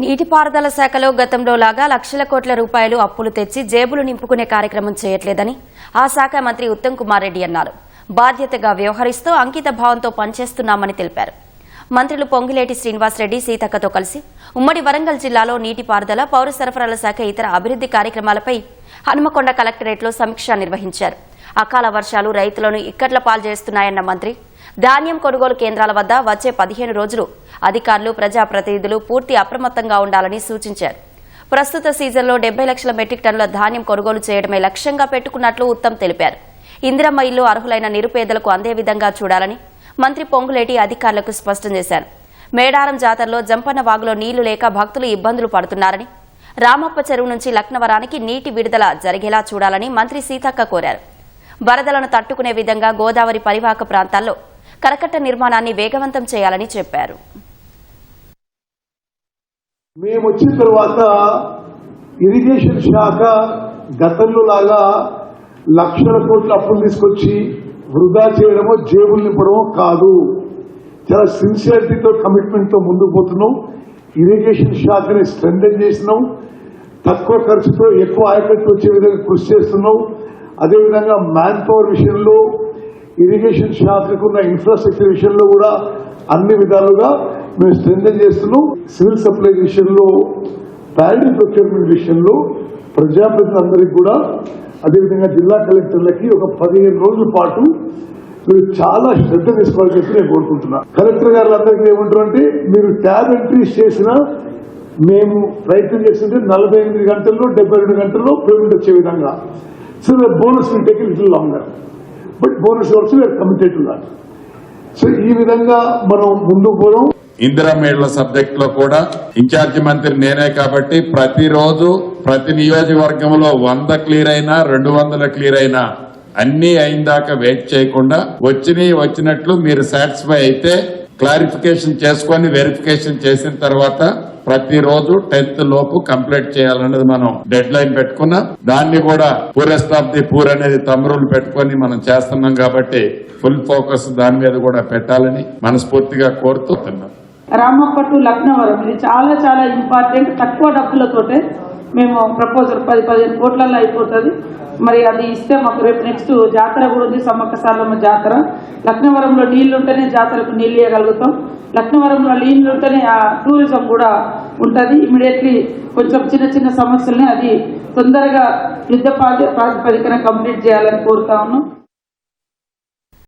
నీటిపారుదల శాఖలో గతంలో లాగా లక్షల కోట్ల రూపాయలు అప్పులు తెచ్చి జేబులు నింపుకునే కార్యక్రమం చేయట్లేదని ఆ శాఖ మంత్రి ఉత్తమ్ కుమార్ రెడ్డి అన్నారు. బాధ్యతగా వ్యవహరిస్తూ అంకిత భావంతో పనిచేస్తున్నామని తెలిపారు. మంత్రులు పొంగిలేటి శ్రీనివాసరెడ్డి సీతక్కతో కలిసి ఉమ్మడి వరంగల్ జిల్లాలో నీటిపారుదల పౌర సరఫరాల శాఖ ఇతర అభివృద్ది కార్యక్రమాలపై హనుమకొండ కలెక్టరేట్లో సమీక్ష నిర్వహించారు. అకాల వర్షాలు రైతులను ఇక్కట్ల పాలు చేస్తున్నాయన్న మంత్రి ధాన్యం కొనుగోలు కేంద్రాల వద్ద వచ్చే పదిహేను రోజులు అధికారులు ప్రజాప్రతినిధులు పూర్తి అప్రమత్తంగా ఉండాలని సూచించారు. ప్రస్తుత సీజన్లో డెబ్బై లక్షల మెట్రిక్ టన్నుల ధాన్యం కొనుగోలు చేయడమే లక్ష్యంగా పెట్టుకున్నట్లు ఉత్తమ్ తెలిపారు. ఇందిరమ్మ ఇల్లు అర్హులైన నిరుపేదలకు అందే విధంగా చూడాలని మంత్రి పొంగులేటి అధికారులకు స్పష్టం చేశారు. మేడారం జాతరలో జంపన్న వాగులో నీళ్ళు లేక భక్తులు ఇబ్బందులు పడుతున్నారని రామప్ప చెరువు నుంచి లక్నవరానికి నీటి విడుదల జరిగేలా చూడాలని మంత్రి సీతక్క కోరారు. వరదలను తట్టుకునే విధంగా గోదావరి పరివాహక ప్రాంతాల్లో కరకట్ట నిర్మాణాన్ని వేగవంతం చేయాలని చెప్పారు. మేము వచ్చిన తర్వాత ఇరిగేషన్ శాఖ గతంలో లాగా లక్షల కోట్ల అప్పులు తీసుకొచ్చి వృధా చేయడమో జేబులు నింపడమో కాదు. చాలా సిన్సియారిటీతో కమిట్మెంట్తో ముందుకు పోతున్నాం. ఇరిగేషన్ శాఖని స్ట్రెంథన్ చేసినాం తక్కువ ఖర్చుతో ఎక్కువ ఆయకట్టు వచ్చే విధంగా కృషి చేస్తున్నాం. అదేవిధంగా మ్యాన్ పవర్ విషయంలో ఇరిగేషన్ శాఖకు ఉన్న ఇన్ఫ్రాస్ట్రక్చర్ విషయంలో కూడా అన్ని విధాలుగా మేము స్ట్రెంథన్ చేస్తున్నాం. సివిల్ సప్లై విషయంలో ప్యారీ ప్రొక్యూర్మెంట్ విషయంలో ప్రజాప్రతినిధులందరికీ కూడా అదేవిధంగా జిల్లా కలెక్టర్లకి ఒక పదిహేను రోజుల పాటు మీరు చాలా శ్రద్ధ తీసుకోవాలని చెప్పి నేను కోరుకుంటున్నా. కలెక్టర్ గారు అందరికీ ఏమంటారు మీరు ట్యాబ్ ఎంట్రీస్ చేసిన మేము ప్రయత్నం చేస్తుంటే నలభై ఎనిమిది గంటల్లో డెబ్బై రెండు గంటల్లో పేమెంట్ వచ్చే విధంగా. So bonus will take longer but bonus also were committed to that. So ఈ విధంగా మనం ముందుకు పోదాం. ఇందిరా మేళ్ళ సబ్జెక్ట్లో కూడా ఇన్ఛార్జి మంత్రి నేనే కాబట్టి ప్రతిరోజు ప్రతి నియోజకవర్గంలో వంద క్లియర్ అయినా రెండు వందల క్లియర్ అయినా అన్ని అయిన దాకా వెయిట్ చేయకుండా వచ్చినవి వచ్చినట్లు మీరు సాటిస్ఫై అయితే క్లారిఫికేషన్ చేసుకొని వెరిఫికేషన్ చేసిన తర్వాత ప్రతిరోజు టెన్త్ లోపు కంప్లీట్ చేయాలన్నది మనం డెడ్ లైన్ పెట్టుకున్నాం. దాన్ని కూడా పూరెస్ట్ ఆఫ్ ది పూర్ అనేది తమరులు పెట్టుకొని మనం చేస్తున్నాం కాబట్టి ఫుల్ ఫోకస్ దాని మీద కూడా పెట్టాలని మనస్ఫూర్తిగా కోరుతున్నాం రామప్ప టు లక్నవరం ఇది చాలా చాలా ఇంపార్టెంట్ తక్కువ డబ్బులతోటే మేము ప్రపోజల్ పది పదిహేను కోట్లలో అయిపోతుంది. మరి అది ఇస్తే మాకు రేపు నెక్స్ట్ జాతర కూడా ఉంది సమ్మక్క సార్లమ్మ జాతర. లక్నవరంలో నీళ్ళు ఉంటేనే జాతరకు నీళ్ళు ఇవ్వగలుగుతాం లక్నవరంలో నీళ్ళు ఉంటేనే ఆ టూరిజం కూడా ఉంటుంది. ఇమీడియట్లీ కొంచెం చిన్న చిన్న సమస్యల్ని అది తొందరగా యుద్ధ ప్రాతిపదికన కంప్లీట్ చేయాలని కోరుతా ఉన్నాం.